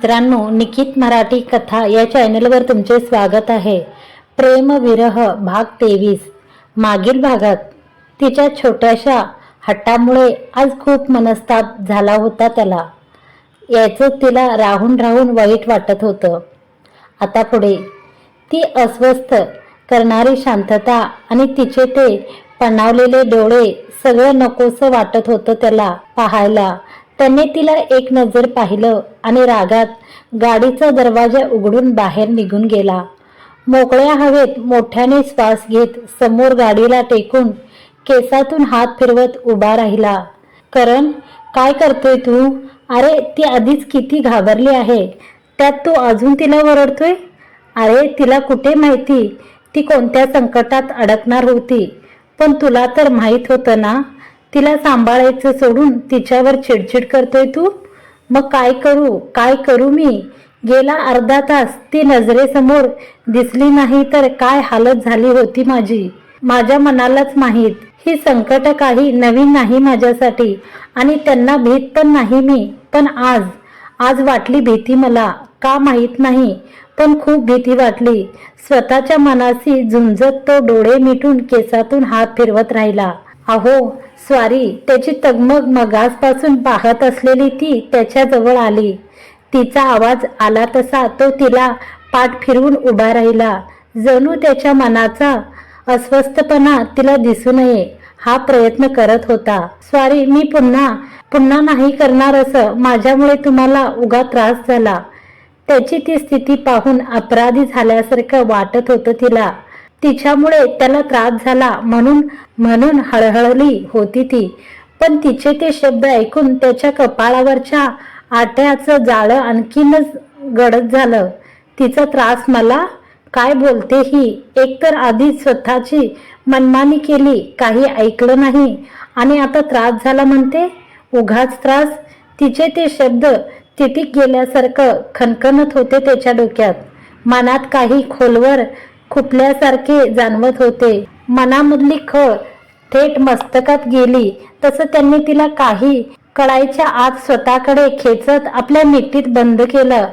मित्रांनो निकित मराठी कथा या चॅनलवर तुमचे स्वागत आहे. प्रेम विरह भाग तेवीस. मागील भागात तिच्या छोट्याशा हट्टामुळे आज खूप मनस्ताप झाला होता त्याला. याचं तिला राहून राहून वाईट वाटत होतं. आता पुढे. ती अस्वस्थ करणारी शांतता आणि तिचे ते पणावलेले डोळे सगळं नकोसं वाटत होतं त्याला पाहायला. त्याने तिला एक नजर पाहिलं आणि रागात गाडीचा दरवाजा उघडून बाहेर निघून गेला. मोकळ्या हवेत मोठ्याने श्वास घेत समोर गाडीला टेकून केसातून हात फिरवत उभा राहिला. करण काय करतोय तू? अरे ती आधीच किती घाबरली आहे. त्यात तू अजून तिला ओरडतोय? अरे तिला कुठे माहिती? ती कोणत्या संकटात अडकणार होती. पण तुला तर माहीत होतं ना तिला सांभाळायचं सोडून तिच्यावर चिडचिड करतोय तू? मग काय करू? काय करू मी? गेला अर्धा तास ती नजरेसमोर दिसली नाही तर काय हालत झाली होती माझी? माझ्या मनालाच माहीत. ही संकट काही नवीन नाही माझ्यासाठी आणि त्यांना भीत पण नाही मी. पण आज आज वाटली भीती मला. का माहीत नाही पण खूप भीती वाटली. स्वतःच्या मनाशी झुंजत तो डोळे मिटून केसातून हात फिरवत राहिला. अहो स्वारी त्याची तगमग मगासपासून पाहत असलेली ती त्याच्याजवळ आली. तिचा आवाज आला तसा तो तिला पाठ फिरवून उभा राहिला. जणू त्याच्या मनाचा अस्वस्थपणा तिला दिसू नये हा प्रयत्न करत होता. स्वारी मी पुन्हा पुन्हा नाही करणार असं माझ्यामुळे तुम्हाला उगा त्रास झाला. त्याची ती स्थिती पाहून अपराधी झाल्यासारखं वाटत होतं तिला. तिच्यामुळे त्याला त्रास झाला म्हणून म्हणून हळहळली होती ती. पण तिचे ते शब्द ऐकून त्याच्या कपाळावरच्या आट्याचं जाळं आणखीनच गडद झालं. तिचा त्रास मला? काय बोलते ही? एकतर आधी स्वतःची मनमानी केली काही ऐकलं नाही. आणि आता त्रास झाला म्हणते? उघाच त्रास? तिचे ते शब्द तिथे गेल्यासारखं खणखणत होते त्याच्या डोक्यात. मनात काही खोलवर खुपल्यासारखे जाणवत होते. मनामधली खळ थेट मस्तकात गेली. तसं त्यांनी तिला काही कळायच्या आत स्वतःकडे खेचत आपल्या मिठीत बंद केलं.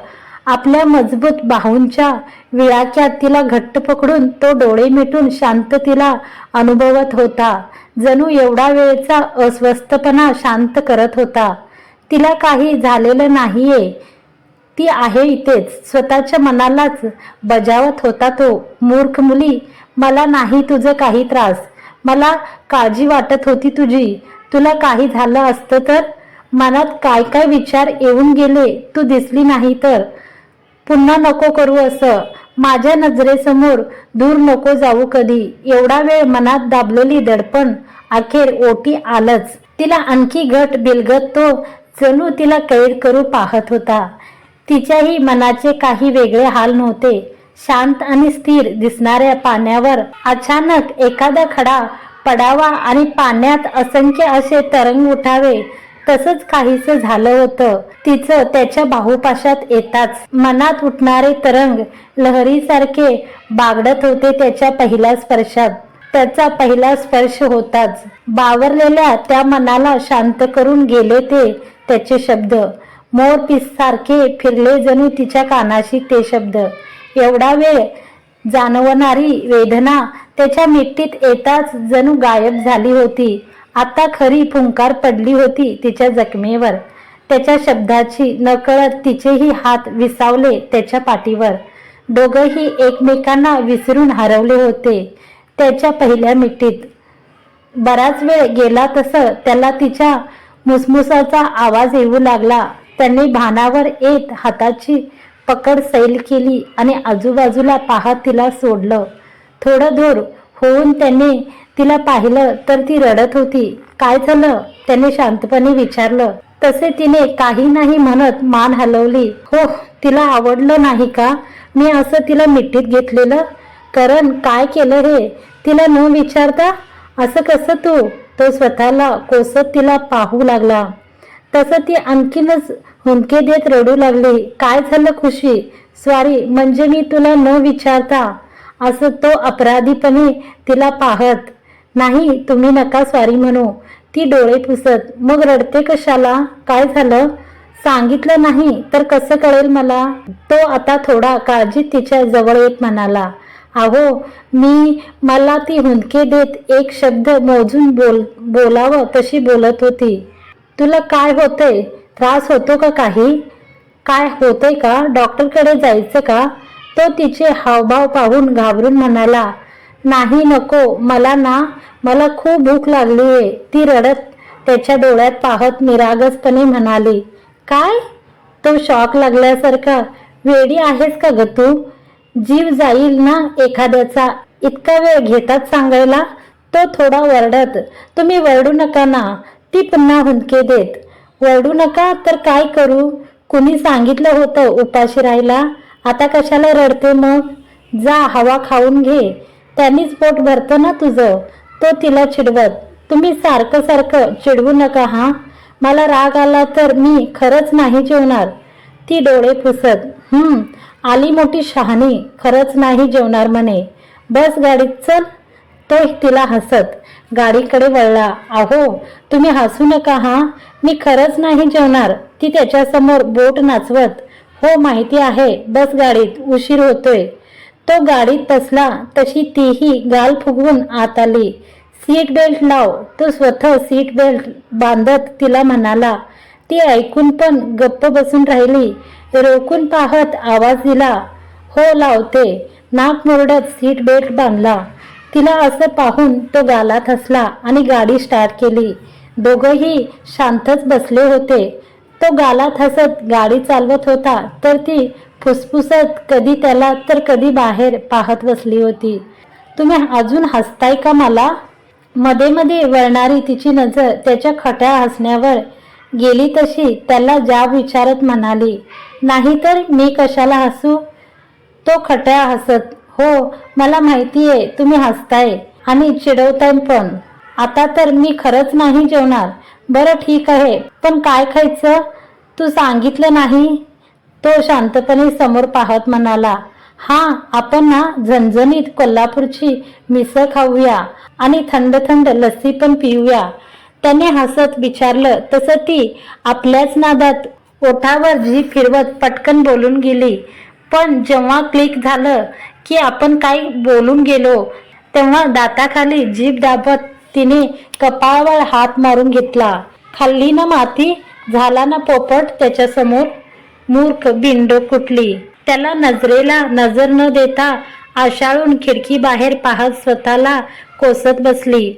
आपल्या मजबूत बाहूंच्या विळाक्यात तिला घट्ट पकडून तो डोळे मिटून शांत तिला अनुभवत होता. जणू एवढा वेळचा अस्वस्थपणा शांत करत होता. तिला काही झालेलं नाहीये. ती आहे इथेच. स्वतःच्या मनालाच बजावत होता तो. मूर्ख मुली मला नाही तुझं काही त्रास. मला काळजी वाटत होती तुझी. तुला काही झालं असतं तर? मनात काय काय विचार येऊन गेले? तू दिसली नाही तर? पुन्हा नको करू असं. माझ्या नजरेसमोर दूर नको जाऊ कधी. एवढा वेळ मनात दाबलेली दडपण अखेर ओटी आलंच. तिला आणखी घट बिलगत तो. जणू तिला कैद करू पाहत होता. तिच्याही मनाचे काही वेगळे हाल नव्हते. शांत आणि स्थिर दिसणाऱ्या पाण्यावर अचानक एखादा खडा पडावा आणि पाण्यात असंख्य असे तरंग उठावे तसंच काहीस झालं होतं. तिचं त्याच्या बाहुपाशात येताच मनात उठणारे तरंग लहरीसारखे बागडत होते त्याच्या पहिल्या स्पर्शात. त्याचा पहिला स्पर्श होताच. बावरलेल्या त्या मनाला शांत करून गेले ते त्याचे शब्द. मोर सारखे फिरले जणू तिच्या कानाशी ते शब्द. एवढा वेळ जाणवणारी वेदना त्याच्या मिट्टीत येताच जणू गायब झाली होती. आता खरी फुंकार पडली होती तिच्या जखमेवर. त्याच्या शब्दाची नकळत तिचेही हात विसावले त्याच्या पाठीवर. दोघंही एकमेकांना विसरून हरवले होते त्याच्या पहिल्या मिठीत. बराच वेळ गेला तसं त्याला तिच्या मुसमुसाचा आवाज येऊ लागला. त्यांनी भानावर येत हाताची पकड सैल केली आणि आजूबाजूला पाहत तिला सोडलं. थोडं दूर होऊन त्यांनी तिला पाहिलं तर ती रडत होती. काय झालं? त्याने शांतपणे विचारलं. तसे तिने काही नाही म्हणत मान हलवली. हो तिला आवडलं नाही का? मी असं तिला मिठीत घेतलेलं. कारण काय केलं हे? तिला न विचारता असं कसं तू? तो स्वतःला कोसत तिला पाहू लागला. तसं ती आणखीनच हुंके देत रडू लागली. काय झालं खुशी? स्वारी म्हणजे मी तुला न विचारता असं तो अपराधीपणे तिला पाहत नाही तुम्ही नका स्वारी म्हणू. ती डोळे पुसत. मग रडते कशाला? काय झालं? सांगितलं नाही तर कसं कळेल मला? तो आता थोडा काळजीत तिच्या जवळ येत म्हणाला अहो मी मला ती हुंदके देत एक शब्द मोजून बोल बोलावं तशी बोलत होती. तुला काय होतंय? त्रास होतो का काही? काय होतंय का? डॉक्टरकडे जायचं का? तो तिचे हावभाव पाहून घाबरून म्हणाला नाही नको मला ना मला खूप भूक लागली आहे ती रडत त्याच्या डोळ्यात पाहत निरागसपणे म्हणाली काय? तो शॉक लागल्यासारखा? वेडी आहेस का ग तू? जीव जाईल ना एखाद्याचा? इतका वेळ घेतात सांगायला? तो थोडा वरडत तुम्ही वरडू नका ना. ती पुन्हा हुंदके देत. वरडू नका तर काय करू? कुणी सांगितलं होतं उपाशी राहायला? आता कशाला रडते मग? जा हवा खाऊन घे. त्यांनीच पोट भरतं ना तुझं. तो तिला चिडवत तुम्ही सारखं सारखं चिडवू नका हा? मला राग आला तर मी खरंच नाही जेवणार. ती डोळे पुसत हम्म आली मोठी शहाणी खरंच नाही जेवणार म्हणे. बस गाडीत चल. तो तिला हसत गाडीकडे वळला. अहो तुम्ही हसू नका हा. मी खरंच नाही जेवणार. ती त्याच्यासमोर बोट नाचवत हो माहिती आहे बस गाडीत उशीर होतोय. तो गाडीत बसला तशी तीही गाल फुगवून आत आली. सीट बेल्ट लाव. तो स्वतः सीट बेल्ट बांधत तिला म्हणाला. ती ऐकून पण गप्प बसून राहिली. रोखून पाहत आवाज दिला हो लावते. नाक मुरडत सीट बेल्ट बांधला. तिला असं पाहून तो गालात हसला आणि गाडी स्टार्ट केली. दोघंही शांतच बसले होते. तो गालात हसत गाडी चालवत होता तर ती फुसफुसत कधी त्याला तर कधी बाहेर पाहत बसली होती. तुम्ही अजून हसताय का मला? मध्ये मध्ये वळणारी तिची नजर त्याच्या खट्या हसण्यावर गेली तशी त्याला जाब विचारत म्हणाली. नाहीतर मी कशाला हसू? तो खट्या हसत हो मला माहिती आहे तुम्ही हसताय आणि चिडवताय पण. आता तर मी खरंच नाही जेवणार. बरं ठीक आहे पण काय खायचं? तू सांगितलं नाही? तो शांतपणे समोर पाहत म्हणाला हा आपण ना झणझणीत कोल्हापूरची मिसळ खाऊया आणि थंड थंड लस्सी पण पिऊया. त्याने हसत विचारलं तसं ती आपल्याच नादात ओठावर जी फिरवत पटकन बोलून गेली. पण जेव्हा क्लिक झालं की आपण काय बोलून गेलो तेव्हा दाताखाली जीभ दाबत तिने कपाळावर हात मारून घेतला. खाल्ली ना माती झाला ना पोपट त्याच्यासमोर मूर्ख बिंडो कुठली? त्याला नजरेला नजर न देता आशाळून खिडकी बाहेर पाहत स्वतःला कोसत बसली.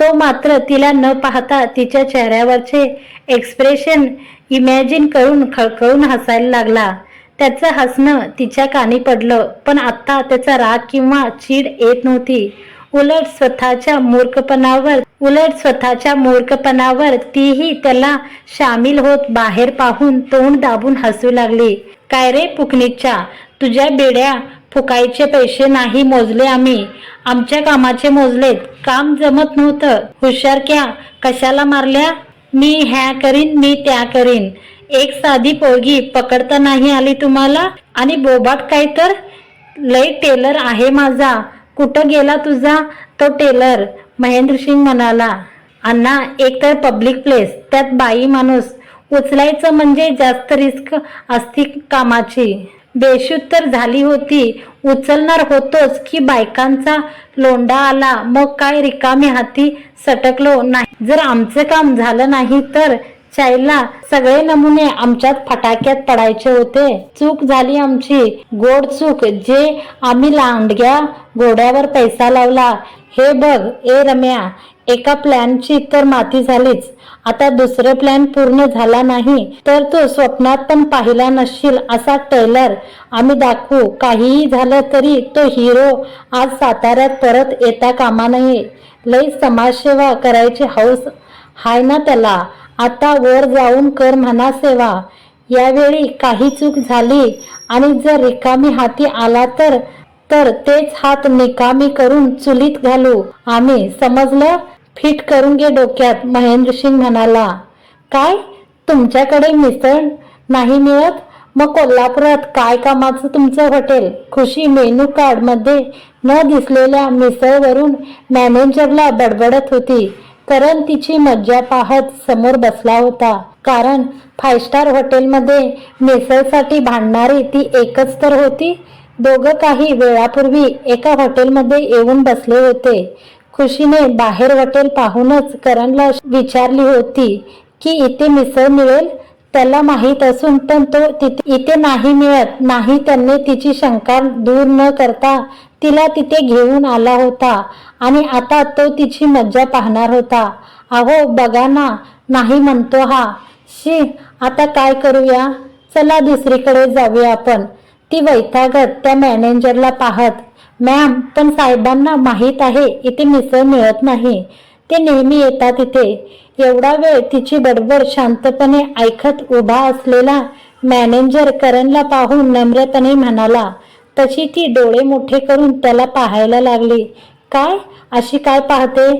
तो मात्र तिला न पाहता तिच्या चेहऱ्यावरचे एक्सप्रेशन इमॅजिन करून खळखळून हसायला लागला. त्याचं हसणं तिच्या कानी पडलं पण आता त्याचा राग किंवा चीड येत नव्हती. उलट स्वतःच्या मूर्खपणावर उलट स्वतःच्या मूर्खपणावर तीही त्याला सामील होत बाहेर पाहून तोंड दाबून हसू लागली. काय रे पुकणीच्या तुझ्या बेड्या फुकायचे पैसे नाही मोजले आम्ही. आमच्या कामाचे मोजलेत. काम जमत नव्हतं. हुशार क्या कशाला मारल्या? मी ह्या करीन मी त्या करीन. एक साधी पोरगी पकडता नाही आली तुम्हाला? आणि बोबाट काय तर? लय टेलर आहे माझा. कुठं गेला तुझा? तो टेलर महेंद्र सिंग म्हणाला. अण्णा एक तर पब्लिक प्लेस त्यात बाई माणूस. उचलायचं म्हणजे जास्त रिस्क असती कामाची. बेशुद्ध झाली होती. उचलणार होतोच की बायकांचा लोंडा आला. मग काय रिकामी हाती सटकलो नाही. जर आमचं काम झालं नाही तर शाईला सगळे नमुने आमच्यात फटाक्यात पडायचे होते. चूक झाली आमची. गोड चूक जे आम्ही लांडग्या घोड्यावर पैसा लावला. हे बघ ए रम्या एका प्लॅनची तर माती झालीच. आता दुसरं प्लॅन पूर्ण झाला नाही तर तू स्वप्नात पण पाहिला नसशील असा टेलर. आम्ही दाखवू काहीही झालं तरी तो हिरो आज साताऱ्यात परत येता कामा नये. लई समाजसेवा करायची हौस. हाय ना त्याला. आता वर जाऊन कर म्हणा सेवा. यावेळी काही चूक झाली आणि जर रिकामी हाती आला तर तर तेच हात निकामी करून चुलीत घालू. आम्ही समजलं? फिट करून घे डोक्यात महेंद्र सिंग म्हणाला. काय? तुमच्याकडे मिसळ नाही मिळत? मग कोल्हापुरात काय कामाचं तुमचं हॉटेल? खुशी मेनू कार्डमध्ये न दिसलेल्या मिसळवरून मॅनेजरला बडबडत होती. करण तिची मज्जा पाहत समोर बसला होता. कारण फाय स्टार हॉटेलमध्ये मिसळसाठी भांडणारी ती एकच तर होती. दोघं काही वेळापूर्वी एका हॉटेलमध्ये येऊन बसले होते. खुशीने बाहेर हॉटेल पाहूनच करणला विचारली होती की इथे मिसळ मिळेल? त्याला माहीत असून पण तो तिथे इथे नाही मिळत. नाही त्यांनी तिची शंका दूर न करता तिला तिथे घेऊन आला होता. आणि आता तो तिची मज्जा पाहणार होता. अहो बघा ना. नाही म्हणतो हा. शी आता काय करूया? चला दुसरीकडे जाऊया आपण ती वैतागत त्या मॅनेजरला पाहत मॅम पण साहेबांना माहीत आहे. इथे मिसळ मिळत नाही. ते नेहमी येतात इथे एवढा वेळ तिची बडबड शांतपणे ऐकत उभा असलेला मॅनेजर करणला पाहून नम्रपणे म्हणाला तशी ती डोळे मोठे करून त्याला पाहायला लागली. काय? अशी काय पाहते?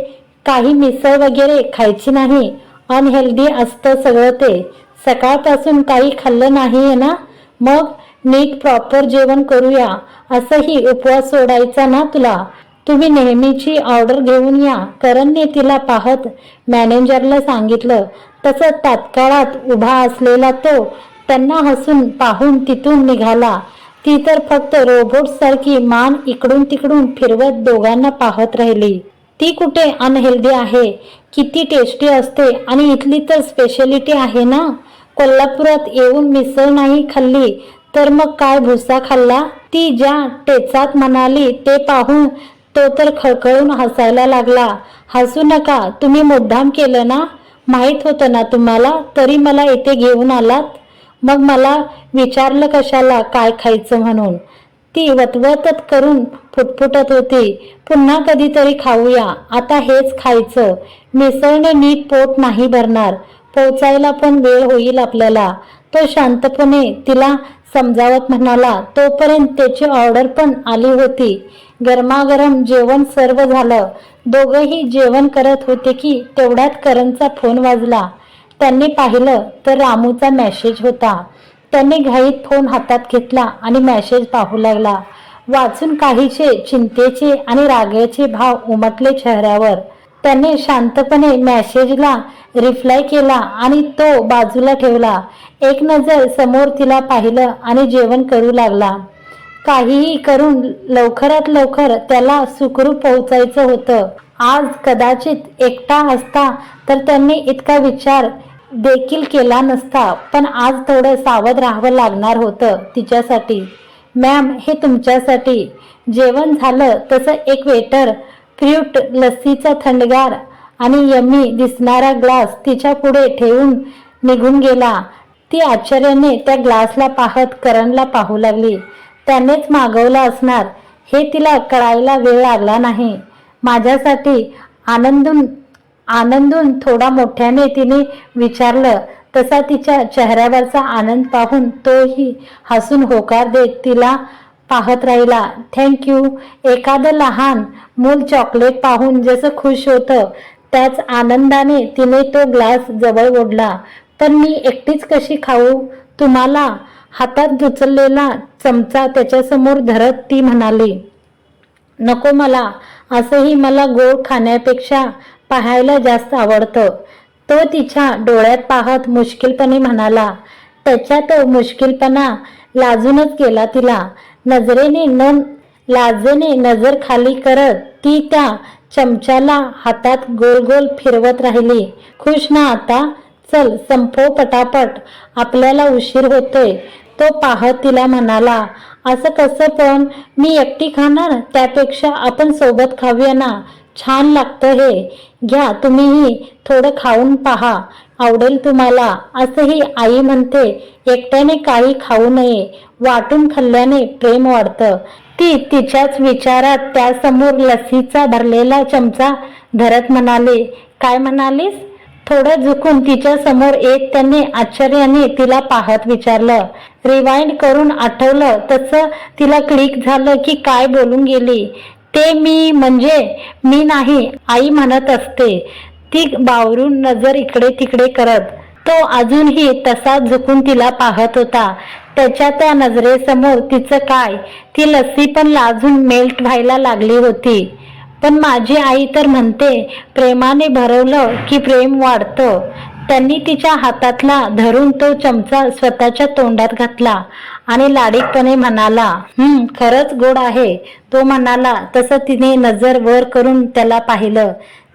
काही मिसळ वगैरे खायची नाही. अनहेल्दी असतं सगळं ते. सकाळपासून काही खाल्लं नाही आहे ना? मग नीट प्रॉपर जेवण करूया. असंही उपवास सोडायचा ना तुला? तुम्ही नेहमीची ऑर्डर घेऊन या. करणने तिला पाहत मॅनेजरला सांगितलं तसं तात्काळात उभा असलेला तो त्यांना हसून पाहून तिथून निघाला. ती तर फक्त रोबोटसारखी मान इकडून तिकडून फिरवत दोघांना पाहत राहिली. ती कुठे अनहेल्दी आहे? किती टेस्टी असते आणि इथली तर स्पेशलिटी आहे ना? कोल्हापुरात येऊन मिसळ नाही खाल्ली तर मग काय भुसा खाल्ला? ती ज्या टेचात म्हणाली ते पाहून तो तर खळखळून हसायला लागला. हसू नका तुम्ही मुद्दाम केलं ना? माहीत होतं ना तुम्हाला? तरी मला इथे घेऊन आलात? मग मला विचारलं कशाला काय खायचं म्हणून ती वतवतत करून फुटफुटत होती. पुन्हा कधीतरी खाऊया. आता हेच खायचं. मिसळने नीट पोट नाही भरणार. पोचायला पण वेळ होईल आपल्याला. तो शांतपणे तिला समजावत म्हणाला तोपर्यंत त्याची ऑर्डर पण आली होती. गरमागरम जेवण सर्व झालं. दोघंही जेवण करत होते की तेवढ्यात करणचा फोन वाजला. त्यांनी पाहिलं तर रामूचा मेसेज होता. त्यांनी घाईत फोन हातात घेतला आणि मेसेज पाहू लागला. वाचून काहीचे चिंतेचे आणि रागाचे भाव उमटले चेहऱ्यावर. त्याने शांतपणे मॅसेजला रिप्लाय केला आणि तो बाजूला ठेवला. एक नजर समोर तिला पाहिलं आणि जेवण करू लागला. काहीही करून लवकरात लवकर त्याला सुखरूप पोहोचायचं होतं. आज कदाचित एकटा असता तर त्यांनी इतका विचार देखील केला नसता पण आज थोडं सावध राहावं लागणार होतं तिच्यासाठी. मॅम हे तुमच्यासाठी. जेवण झालं तसं एक वेटर फ्रूट लस्सीचा थंडगार आणि यम्मी दिसणारा ग्लास तिच्या पुढे ठेवून निघून गेला. ती आश्चर्याने त्या ग्लासला पाहत करणला पाहू लागली. त्यानेच मागवला असणार. हे तिला कळायला वेळ लागला नाही. माझ्यासाठी आनंदून आनंदून थोडा मोठ्याने तिने विचारलं. तसा तिच्या चेहऱ्यावरचा आनंद पाहून तोही हसून होकार देत तिला पाहत राहिला. थँक्यू एखादं लहान मूल चॉकलेट पाहून जसं खुश होतं त्याच आनंदाने तिने तो ग्लास जवळ ओढला. पण मी एकटीच कशी खाऊ? तुम्हाला हातात उचललेला चमचा त्याच्यासमोर धरत ती म्हणाली नको मला. असंही मला गोड खाण्यापेक्षा पाहायला जास्त आवडतं. तो तिच्या डोळ्यात पाहत मुश्किलपणे म्हणाला त्याच्या तो मुश्किलपणा लाजूनच गेला तिला. नजरेने न लाजेने नजर खाली करत ती त्या चमच्याला हातात गोल गोल फिरवत राहिली. खुश ना आता? चल संपव पटापट. आपल्याला उशीर होतोय. तो पाहत तिला म्हणाला असं कसं पण? मी एकटी खाणार? त्यापेक्षा आपण सोबत खाऊया ना? छान लागतं हे. घ्या तुम्हीही थोडं खाऊन पहा. आवडेल तुम्हाला असंही आई म्हणते एकट्याने काही खाऊ नये वाटून खाल्ल्याने प्रेम वाढतं. ती तिच्याच विचारात त्यासमोर लसीचा भरलेला चमचा धरत म्हणाले काय म्हणालीस? थोडं झुकून तिच्या समोर येत त्यांनी आश्चर्याने तिला पाहत विचारलं. रिवाइंड करून आठवलं तसं तिला क्लिक झालं की काय बोलून गेली. ते मी म्हणजे मी नाही आई म्हणत असते. ती बावरून नजर इकडे तिकडे करत तो अजूनही तसा झुकून तिला पाहत होता. त्याच्या त्या नजरेसमोर तिचं काय ती लस्सी पण लाजून मेल्ट व्हायला लागली होती. पण माझी आई तर म्हणते प्रेमाने भरवलं की प्रेम वाढतं. त्यांनी तिच्या हातातला धरून तो चमचा स्वतःच्या तोंडात घातला आणि लाडीकपणे म्हणाला हम्म खरंच गोड आहे. तो म्हणाला तसं तिने नजर वर करून त्याला पाहिलं.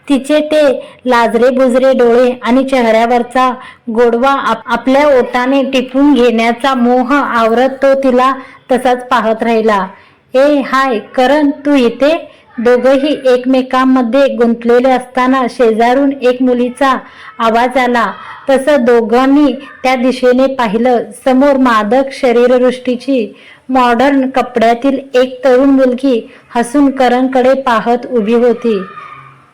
तिचे ते लाजरे बुजरे डोळे आणि चेहऱ्यावरचा गोडवा आप- आपल्या ओटाने टिपून घेण्याचा मोह आवरत तो तिला तसाच पाहत राहिला. ए हाय करण तू इथे? दोघंही एकमेकांमध्ये गुंतलेले असताना शेजारून एक मुलीचा आवाज आला. तसं दोघांनी त्या दिशेने पाहिलं. समोर मादक शरीरवृष्टीची मॉडर्न कपड्यातील एक तरुण मुलगी हसून करणकडे पाहत उभी होती.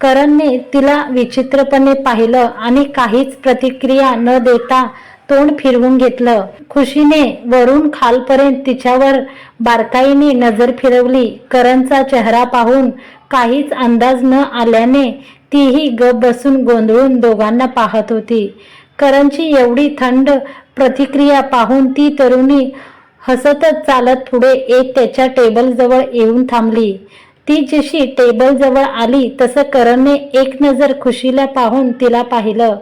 करणने तिला विचित्रपणे पाहिलं आणि काहीच प्रतिक्रिया न देता तोंड फिरवून घेतलं. खुशीने वरून खालपर्यंत तिच्यावर बारकाईने नजर फिरवली. करणचा चेहरा पाहून काहीच अंदाज न आल्याने तीही गप बसून गोंधळून दोघांना पाहत होती. करणची एवढी थंड प्रतिक्रिया पाहून ती तरुणी हसतच चालत पुढे एक त्याच्या टेबलजवळ येऊन थांबली. ती जशी टेबलजवळ आली तसं करणने एक नजर खुशीला पाहून तिला पाहिलं.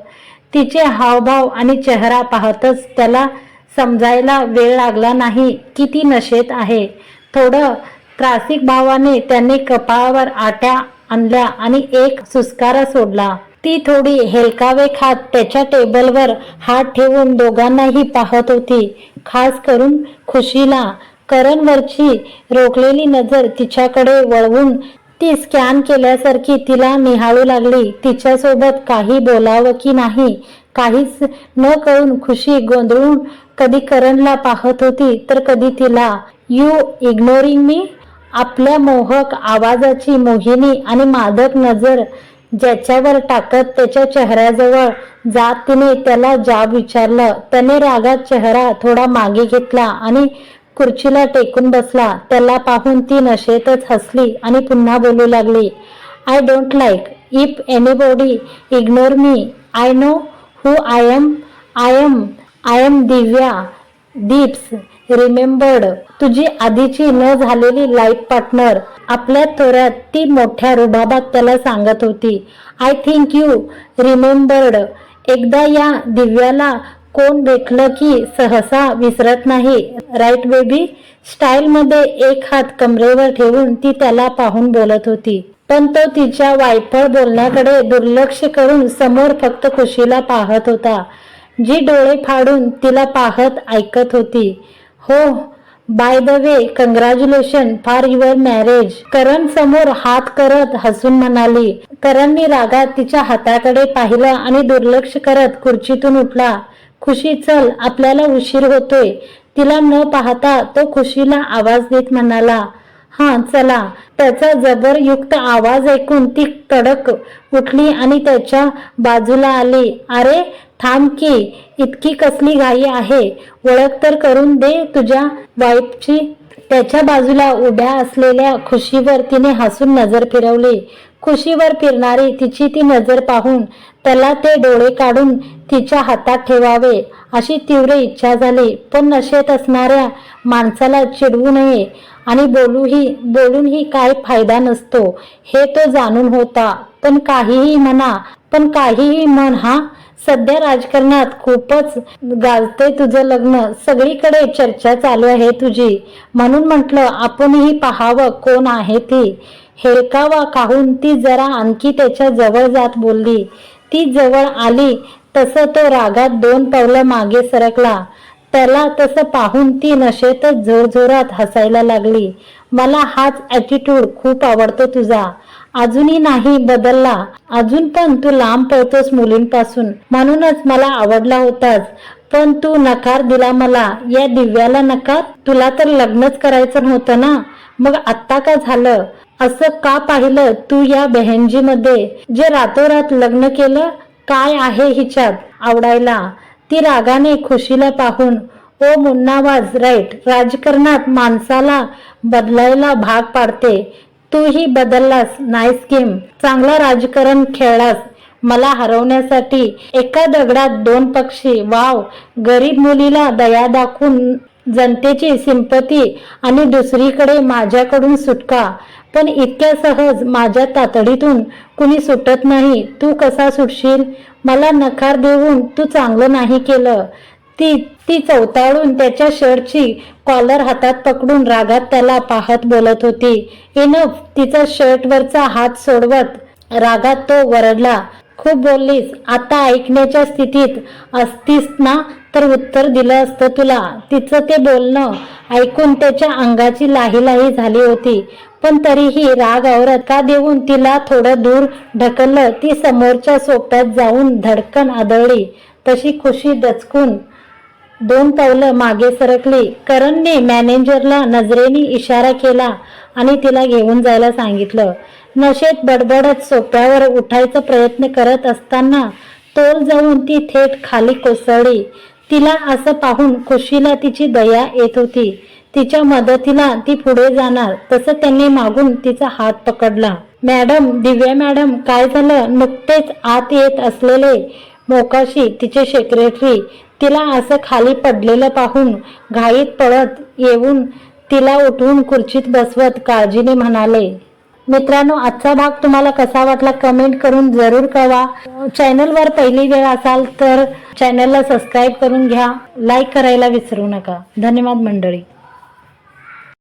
तिचे हावभाव आणि चेहरा पाहतच त्याला समजायला वेळ लागला नाही की ती नशेत आहे. थोडं त्रासिक भावाने त्याने कपाळावर आट्या आणल्या आणि एक सुस्कारा सोडला. ती थोडी हेलकावे खात त्याच्या टेबलवर हात ठेवून दोघांनाही पाहत होती खास करून खुशीला. करणवरची रोखलेली नजर तिच्याकडे वळवून ती स्कॅन केल्यासारखी तिला निहाळू लागली. तिच्यासोबत काही बोलावं की नाही काहीच न कळून खुशी गोंधळून कधी करणला पाहत होती तर कधी तिला. यू इग्नोरिंग मी आपल्या मोहक आवाजाची मोहिनी आणि मादक नजर ज्याच्यावर टाकत त्याच्या चेहऱ्याजवळ जात तिने त्याला जाब विचारलं. त्याने रागात चेहरा थोडा मागे घेतला आणि खुर्चीला टेकून बसला. त्याला पाहून ती नशेतच हसली आणि पुन्हा बोलू लागली I don't like if anybody ignore me I know who I am I am I am Divya Deeps remembered तुझी आधीची न झालेली लाईफ पार्टनर आपल्या थोड्यात ती मोठ्या रुबाबात त्याला सांगत होती आय थिंक यू रिमेंबर्ड एकदा या दिव्याला कोण भेटलं की सहसा विसरत नाही. राईट बेबी स्टाईलमध्ये एक हात कमरेवर ठेवून ती त्याला पाहून बोलत होती. पण तो तिच्या वायफळ बोलण्याकडे दुर्लक्ष करून समोर फक्त खुशीला पाहत होता. जी डोळे फाडून तिला पाहत ऐकत होती. हो by the way congratulation for your marriage Karan समोर हात करत हसून म्हणाली. करणनी रागात तिच्या हाताकडे पाहिलं आणि दुर्लक्ष करत खुर्चीतून उठला. खुशी चल आपल्याला उशीर होतोय. तिला न पाहता तो खुशीला आवाज देत म्हणाला हा चला. त्याचा जबरयुक्त आवाज ऐकून ती तडक उठली आणि त्याच्या बाजूला आली. अरे थांब की इतकी कसली घाई आहे. ओळख तर करून दे तुझ्या वाईफची त्याच्या बाजूला उभ्या असलेल्या खुशीवर तिने हसून नजर फिरवली. खुशीवर फिरणारी तिची ती नजर पाहून त्याला ते डोळे काढून तिच्या हातात ठेवावे अशी तीव्र इच्छा झाली. पण नशेत असणाऱ्या माणसाला चिडवू नये आणि बोलूही बोलूनही काय फायदा नसतो हे तो जाणून होता. पण काहीही म्हणा पण काहीही म्हण हा सध्या राजकारणात खूपच गाजते तुझं लग्न. सगळीकडे चर्चा चालू आहे तुझी. म्हणून म्हटलं आपणही पाहावं कोण आहे ती. हेळकावा काहून ती जरा आणखी त्याच्याजवळ जात बोलली. ती जवळ आली तसं तो रागात दोन पावलं मागे सरकला. त्याला तसं पाहून ती नशेतच जोरजोरात हसायला लागली. मला हाच ॲटिट्यूड खूप आवडतो तुझा. अजूनही नाही बदलला. अजून पण तू लांब पळतोस मुलींपासून. म्हणूनच मला आवडला होतास. पण तू नकार दिला मला. या दिव्याला नकार? तुला तर लग्नच करायचं नव्हतं ना? मग आत्ता का झालं? असं का पाहिलं तू या बहनजीमध्ये जे रातोरात लग्न केलं? काय आहे हिच्यात? आवडायला. ती रागाने खुशीला पाहून ओ मुन्नावाज राईट. राजकारणात माणसाला बदलायला भाग पाडते. तूही बदललास. Nice game. चांगला राजकारण खेळलास. मला हरवण्यासाठी एका दगडात दोन पक्षी. वाव. गरीब मुलीला दया दाखवून जनतेची सिंपती आणि दुसरीकडे माझ्याकडून सुटका. पण इतक्या सहज माझ्या तातडीतून कुणी सुटत नाही. तू कसा सुटशील? मला नकार देऊन तू चांगलं नाही केलं. ती ती चवताळून त्याच्या शर्टची कॉलर हातात पकडून रागात त्याला पाहत बोलत होती. इनफ तिचा शर्टवरचा हात सोडवत. रागात तो वरडला. खूप बोललीस. आता ऐकण्याच्या स्थितीत असतीस ना? तर उत्तर दिलं असतं तुला. तिचं ते बोलणं ऐकून त्याच्या अंगाची लाही लाही झाली होती. पण तरीही राग औरत का देऊन तिला थोडं दूर ढकललं? ती समोरच्या सोप्यात जाऊन धडकन आदळली. तशी खुशी दचकून दोन पावलं मागे सरकली. करणने मॅनेजरला नजरेने इशारा केला आणि तिला घेऊन जायला सांगितलं. नशेत बडबडत सोप्यावर उठायचा प्रयत्न करत असताना तोल जाऊन ती थेट खाली कोसळली. तिला असं पाहून खुशीला तिची दया येत होती. तिच्या मदतीला ती पुढे जाणार तसं त्यांनी मागून तिचा हात पकडला. मॅडम दिव्या मॅडम काय झालं? नुकतेच आत येत असलेले मोकाशी तिचे सेक्रेटरी तिला असं खाली पडलेलं पाहून घाईत पळत येऊन तिला उठवून खुर्चीत बसवत काळजीने म्हणाले मित्रांनो आजचा भाग तुम्हाला कसा वाटला कमेंट करून जरूर कळवा. चॅनलवर पहिली वेळ असाल तर चॅनलला सबस्क्राईब करून घ्या. लाईक करायला विसरू नका. धन्यवाद मंडळी.